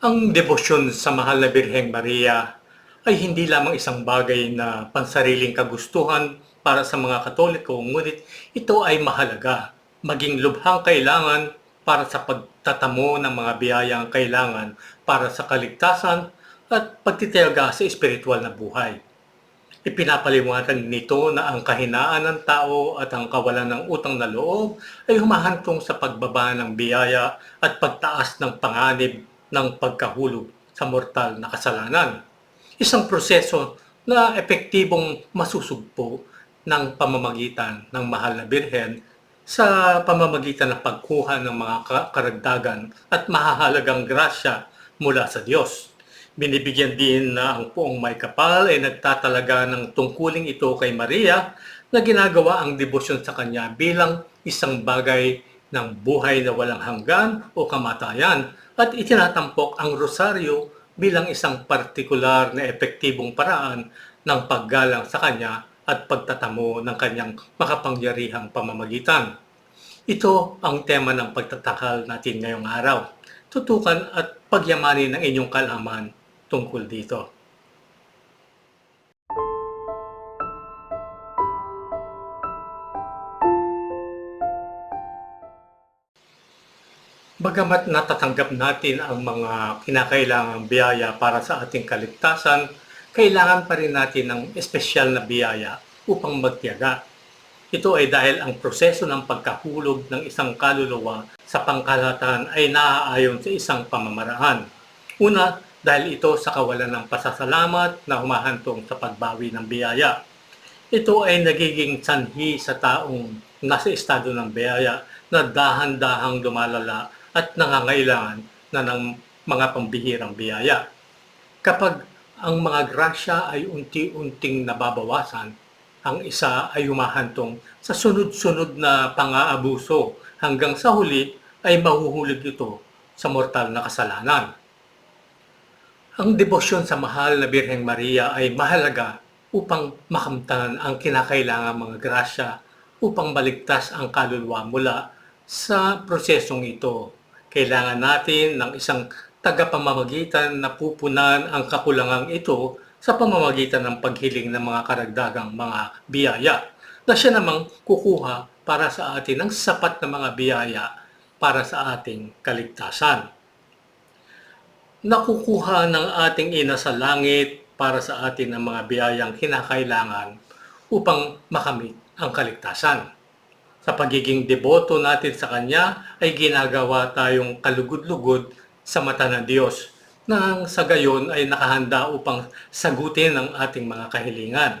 Ang debosyon sa mahal na Birheng Maria ay hindi lamang isang bagay na pansariling kagustuhan para sa mga Katoliko, ngunit ito ay mahalaga, maging lubhang kailangan para sa pagtatamo ng mga biyayang kailangan para sa kaligtasan at pagtitiyaga sa espiritual na buhay. Ipinapaliwanag nito na ang kahinaan ng tao at ang kawalan ng utang na loob ay humahantong sa pagbaba ng biyaya at pagtaas ng panganib ng pagkahulog sa mortal na kasalanan. Isang proseso na epektibong masusugpo ng pamamagitan ng mahal na birhen sa pamamagitan ng pagkuha ng mga ka- karagdagan at mahahalagang grasya mula sa Diyos. Binibigyan din na ang puong may kapal ay nagtatalaga ng tungkuling ito kay Maria na ginagawa ang debosyon sa kanya bilang isang bagay ng buhay na walang hanggan o kamatayan at itinatampok ang rosaryo bilang isang partikular na epektibong paraan ng paggalang sa kanya at pagtatamo ng kanyang makapangyarihang pamamagitan. Ito ang tema ng pagtatakal natin ngayong araw. Tutukan at pagyamanin ng inyong kalaman tungkol dito. Bagamat natatanggap natin ang mga kinakailangang biyaya para sa ating kaligtasan, kailangan pa rin natin ng espesyal na biyaya upang magtiyaga. Ito ay dahil ang proseso ng pagkahulog ng isang kaluluwa sa pangkalahatan ay naaayon sa isang pamamaraan. Una, dahil ito sa kawalan ng pasasalamat na humahantong sa pagbawi ng biyaya. Ito ay nagiging sanhi sa taong nasa estado ng biyaya na dahan-dahang lumalala at nangangailangan na ng mga pambihirang biyaya. Kapag ang mga grasya ay unti-unting nababawasan, ang isa ay humahantong sa sunod-sunod na pang-aabuso hanggang sa huli ay mahuhulog ito sa mortal na kasalanan. Ang debosyon sa mahal na Birheng Maria ay mahalaga upang makamtan ang kinakailangan mga grasya upang baligtas ang kaluluwa mula sa prosesong ito. Kailangan natin ng isang tagapamamagitan na pupunan ang kakulangang ito sa pamamagitan ng paghiling ng mga karagdagang mga biyaya na siya namang kukuha para sa atin ng sapat na mga biyaya para sa ating kaligtasan nakukuha ng ating ina sa langit para sa atin ang mga biyayang kinakailangan upang makamit ang kaligtasan. Sa pagiging deboto natin sa Kanya ay ginagawa tayong kalugod-lugod sa mata ng Diyos nang sa gayon ay nakahanda upang sagutin ang ating mga kahilingan.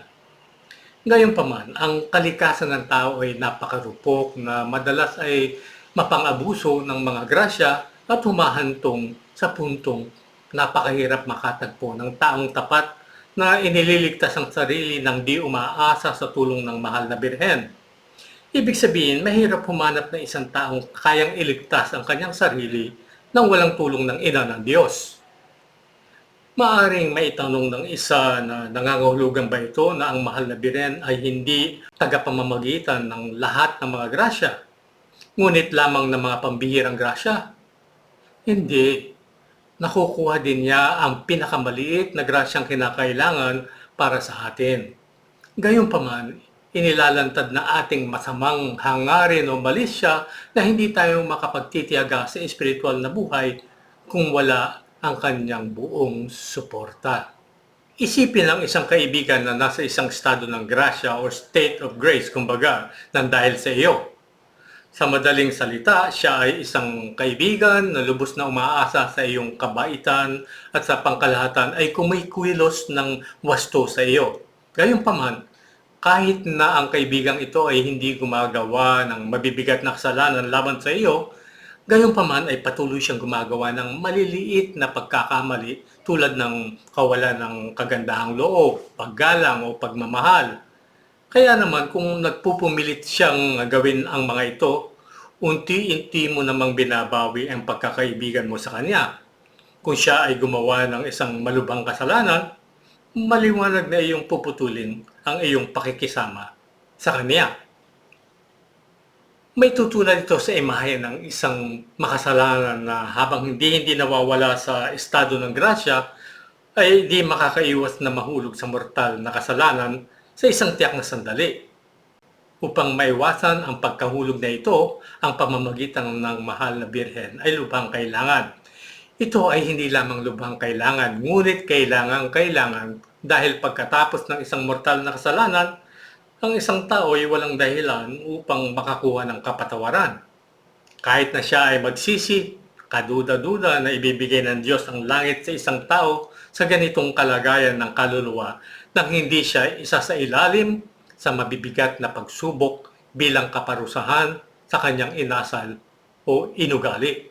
Gayunpaman, ang kalikasan ng tao ay napakarupok na madalas ay mapang-abuso ng mga grasya at humahantong sa puntong napakahirap makatagpo ng taong tapat na inililigtas ang sarili ng di umaasa sa tulong ng mahal na birhen. Ibig sabihin, mahirap humanap ng isang taong kayang iligtas ang kanyang sarili nang walang tulong ng ina ng Diyos. Maaring maitanong ng isa na nangangahulugan ba ito na ang mahal na biren ay hindi tagapamamagitan ng lahat ng mga grasya, ngunit lamang ng mga pambihirang grasya? Hindi. Nakukuha din niya ang pinakamaliit na grasyang kinakailangan para sa atin. Gayunpaman, inilalantad na ating masamang hangarin o malisya na hindi tayo makapagtitiyaga sa espiritual na buhay kung wala ang kanyang buong suporta. Isipin ng isang kaibigan na nasa isang estado ng grasya or state of grace, kumbaga, nang dahil sa iyo. Sa madaling salita, siya ay isang kaibigan na lubos na umaasa sa iyong kabaitan at sa pangkalahatan ay kumikulos ng wasto sa iyo. Gayunpaman, kahit na ang kaibigang ito ay hindi gumagawa ng mabibigat na kasalanan laban sa iyo, gayunpaman ay patuloy siyang gumagawa ng maliliit na pagkakamali tulad ng kawalan ng kagandahang loob, paggalang o pagmamahal. Kaya naman kung nagpupumilit siyang gawin ang mga ito, unti-unti mo namang binabawi ang pagkakaibigan mo sa kanya. Kung siya ay gumawa ng isang malubhang kasalanan, maliwanag na iyong puputulin ang iyong pakikisama sa kanya. May tutulad ito sa imahe ng isang makasalanan na habang hindi hindi nawawala sa estado ng grasya, ay di makakaiwas na mahulog sa mortal na kasalanan sa isang tiyak na sandali. Upang maiwasan ang pagkahulog na ito, ang pamamagitan ng mahal na birhen ay lubhang kailangan. Ito ay hindi lamang lubhang kailangan, ngunit kailangan kailangan dahil pagkatapos ng isang mortal na kasalanan, ang isang tao ay walang dahilan upang makakuha ng kapatawaran. Kahit na siya ay magsisi, kaduda-duda na ibibigay ng Diyos ang langit sa isang tao sa ganitong kalagayan ng kaluluwa nang hindi siya isa sa ilalim sa mabibigat na pagsubok bilang kaparusahan sa kanyang inasal o inugali.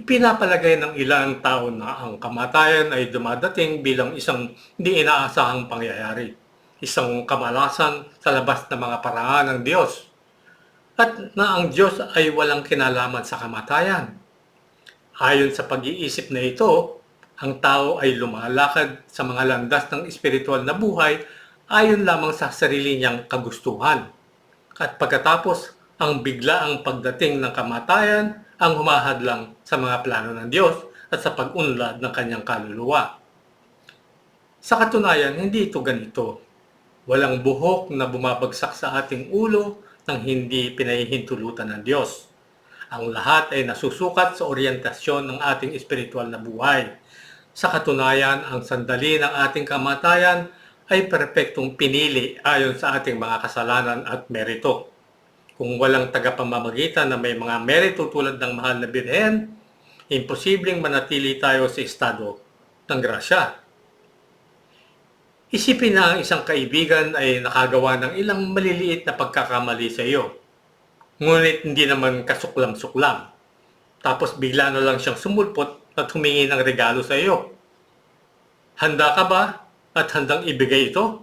Ipinapalagay ng ilang tao na ang kamatayan ay dumadating bilang isang hindi inaasahang pangyayari isang kamalasan sa labas ng mga paraan ng Diyos at na ang Diyos ay walang kinalaman sa kamatayan. Ayon sa pag-iisip na ito, ang tao ay lumalakad sa mga landas ng espiritual na buhay ayon lamang sa sarili niyang kagustuhan. At pagkatapos, ang biglaang pagdating ng kamatayan ang humahadlang sa mga plano ng Diyos at sa pag-unlad ng kanyang kaluluwa. Sa katunayan, hindi ito ganito. Walang buhok na bumabagsak sa ating ulo nang hindi pinahihintulutan ng Diyos. Ang lahat ay nasusukat sa oryentasyon ng ating espiritual na buhay. Sa katunayan, ang sandali ng ating kamatayan ay perpektong pinili ayon sa ating mga kasalanan at merito. Kung walang tagapamamagitan na may mga merito tulad ng mahal na birhen, imposibleng manatili tayo sa estado ng grasya. Isipin na ang isang kaibigan ay nakagawa ng ilang maliliit na pagkakamali sa iyo. Ngunit hindi naman kasuklam-suklam. Tapos bigla na lang siyang sumulpot at humingi ng regalo sa iyo. Handa ka ba at handang ibigay ito?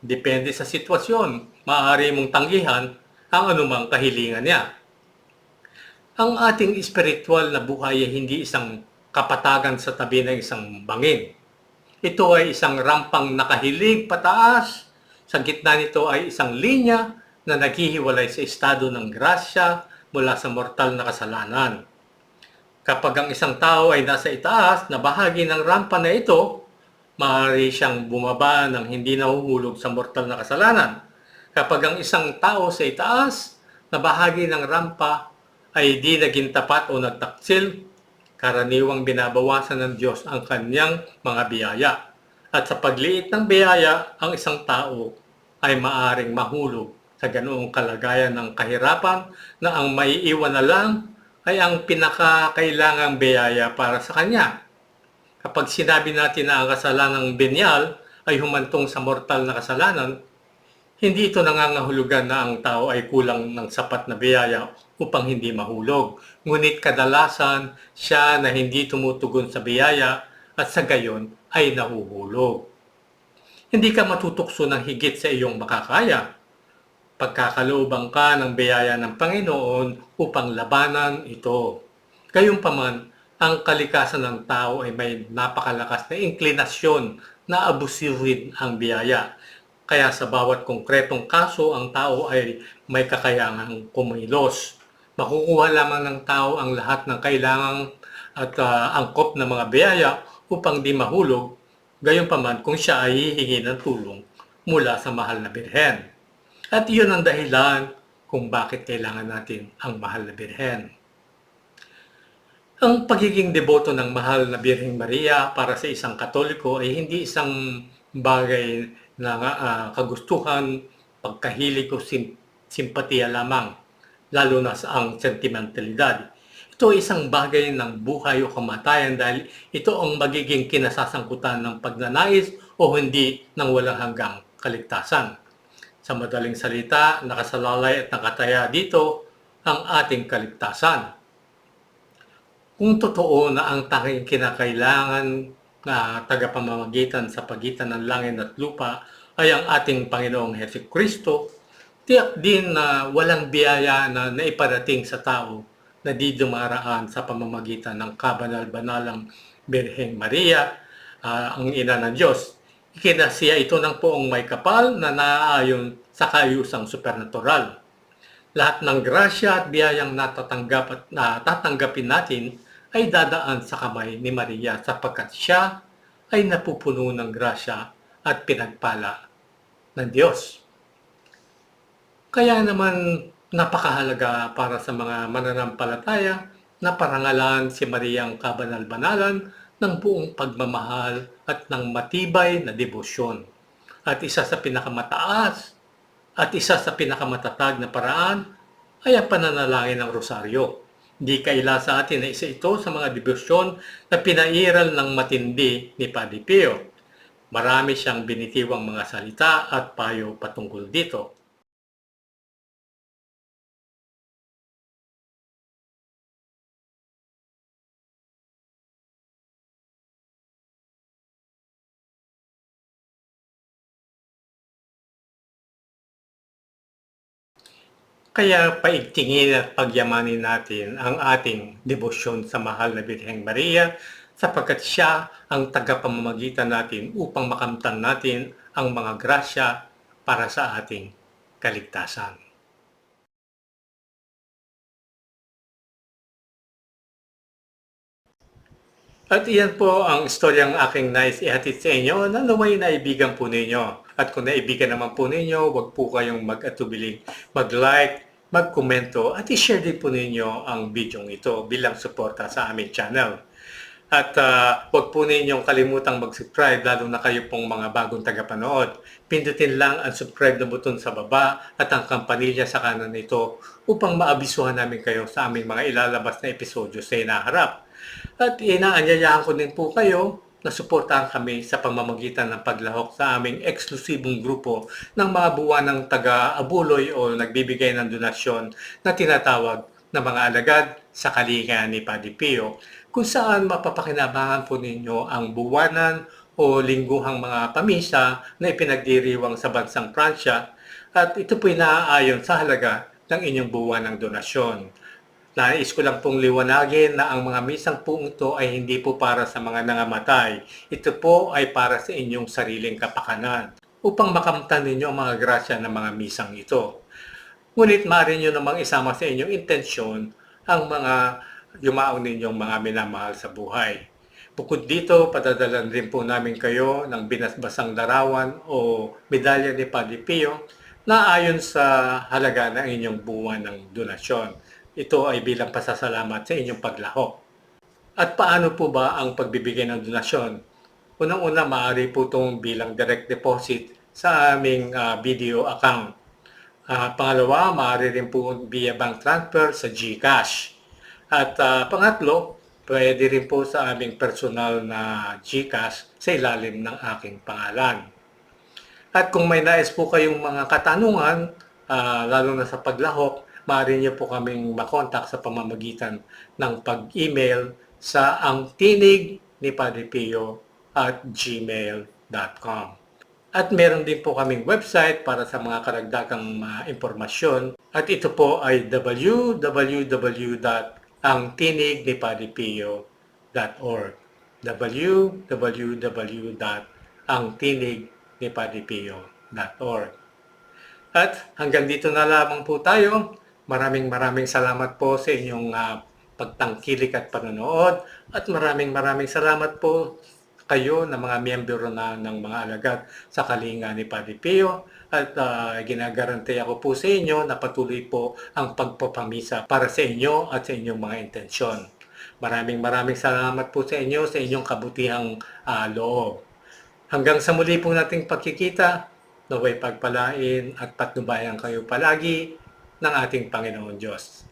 Depende sa sitwasyon. Maaari mong tanggihan ang anumang kahilingan niya. Ang ating espiritual na buhay ay hindi isang kapatagan sa tabi ng isang bangin ito ay isang rampang nakahilig pataas. Sa gitna nito ay isang linya na naghihiwalay sa estado ng grasya mula sa mortal na kasalanan. Kapag ang isang tao ay nasa itaas na bahagi ng rampa na ito, maaari siyang bumaba ng hindi nahuhulog sa mortal na kasalanan. Kapag ang isang tao sa itaas na bahagi ng rampa ay di naging tapat o nagtaksil, karaniwang binabawasan ng Diyos ang kanyang mga biyaya. At sa pagliit ng biyaya, ang isang tao ay maaring mahulog sa ganoong kalagayan ng kahirapan na ang maiiwan na lang ay ang pinakakailangang biyaya para sa kanya. Kapag sinabi natin na ang kasalanang binyal ay humantong sa mortal na kasalanan, hindi ito nangangahulugan na ang tao ay kulang ng sapat na biyaya upang hindi mahulog. Ngunit kadalasan siya na hindi tumutugon sa biyaya at sa gayon ay nahuhulog. Hindi ka matutukso ng higit sa iyong makakaya. Pagkakalooban ka ng biyaya ng Panginoon upang labanan ito. Gayunpaman, ang kalikasan ng tao ay may napakalakas na inklinasyon na abusiwin ang biyaya kaya sa bawat konkretong kaso, ang tao ay may kakayangang kumilos. Makukuha lamang ng tao ang lahat ng kailangang at uh, angkop ng mga biyaya upang di mahulog, gayon pa man kung siya ay hihingi ng tulong mula sa mahal na birhen. At iyon ang dahilan kung bakit kailangan natin ang mahal na birhen. Ang pagiging deboto ng mahal na Birheng Maria para sa isang Katoliko ay hindi isang bagay na uh, kagustuhan, pagkahilig o sim- simpatiya lamang, lalo na sa ang sentimentalidad. Ito ay isang bagay ng buhay o kamatayan dahil ito ang magiging kinasasangkutan ng pagnanais o hindi ng walang hanggang kaligtasan. Sa madaling salita, nakasalalay at nakataya dito ang ating kaligtasan. Kung totoo na ang tanging kinakailangan na tagapamamagitan sa pagitan ng langit at lupa ay ang ating Panginoong Heso Kristo, tiyak din na walang biyaya na naiparating sa tao na di dumaraan sa pamamagitan ng kabanal-banalang Birheng Maria, uh, ang ina ng Diyos. Ikinasiya ito ng poong may kapal na naaayon sa kayusang supernatural. Lahat ng grasya at biyayang natatanggap at natatanggapin natin ay dadaan sa kamay ni Maria sapagkat siya ay napupuno ng grasya at pinagpala ng Diyos. Kaya naman napakahalaga para sa mga mananampalataya na parangalan si Maria ang kabanal-banalan ng buong pagmamahal at ng matibay na debosyon. At isa sa pinakamataas at isa sa pinakamatatag na paraan ay ang pananalangin ng rosaryo. Di kaila sa atin na isa ito sa mga debosyon na pinairal ng matindi ni Padre Pio. Marami siyang binitiwang mga salita at payo patungkol dito. Kaya paigtingin at pagyamanin natin ang ating debosyon sa mahal na Birheng Maria sapagkat siya ang tagapamamagitan natin upang makamtan natin ang mga grasya para sa ating kaligtasan. At iyan po ang istoryang aking nais ihatid sa inyo na naway naibigan po ninyo. At kung naibigan naman po ninyo, huwag po kayong mag-atubiling mag-like, mag-komento at i-share din po ninyo ang video ito bilang suporta sa aming channel. At uh, huwag po ninyong kalimutang mag-subscribe lalo na kayo pong mga bagong tagapanood. Pindutin lang ang subscribe na button sa baba at ang kampanilya sa kanan nito upang maabisuhan namin kayo sa aming mga ilalabas na episodyo sa inaharap. At inaanyayahan ko din po kayo na suportahan kami sa pamamagitan ng paglahok sa aming eksklusibong grupo ng mga buwanang taga-abuloy o nagbibigay ng donasyon na tinatawag na mga alagad sa kalinga ni Padre Pio kung saan mapapakinabangan po ninyo ang buwanan o lingguhang mga pamisa na ipinagdiriwang sa bansang Pransya at ito po naaayon sa halaga ng inyong buwanang donasyon. Nais ko lang pong liwanagin na ang mga misang po ito ay hindi po para sa mga nangamatay. Ito po ay para sa inyong sariling kapakanan upang makamtan ninyo ang mga grasya ng mga misang ito. Ngunit maaari nyo namang isama sa inyong intensyon ang mga yumaong ninyong mga minamahal sa buhay. Bukod dito, padadalan rin po namin kayo ng binasbasang larawan o medalya ni Padre Pio na ayon sa halaga ng inyong buwan ng donasyon. Ito ay bilang pasasalamat sa inyong paglahok. At paano po ba ang pagbibigay ng donasyon? Unang-una, maaari po itong bilang direct deposit sa aming uh, video account. Uh, pangalawa, maaari rin po via bank transfer sa GCash. At uh, pangatlo, pwede rin po sa aming personal na GCash sa ilalim ng aking pangalan. At kung may nais po kayong mga katanungan, uh, lalo na sa paglahok, maaari niyo po kaming makontak sa pamamagitan ng pag-email sa ang tinig ni Padre Pio at gmail.com. At meron din po kaming website para sa mga karagdagang uh, impormasyon at ito po ay www.angtinignipadipio.org www.angtinignipadipio.org At hanggang dito na lamang po tayo. Maraming maraming salamat po sa inyong uh, pagtangkilik at panonood at maraming maraming salamat po kayo na mga miyembro na ng mga alagad sa kalinga ni Padre Pio at uh, ginagarante ako po sa inyo na patuloy po ang pagpapamisa para sa inyo at sa inyong mga intensyon. Maraming maraming salamat po sa inyo sa inyong kabutihang uh, loob. Hanggang sa muli po nating pagkikita, naway pagpalain at patnubayan kayo palagi ng ating Panginoon Diyos.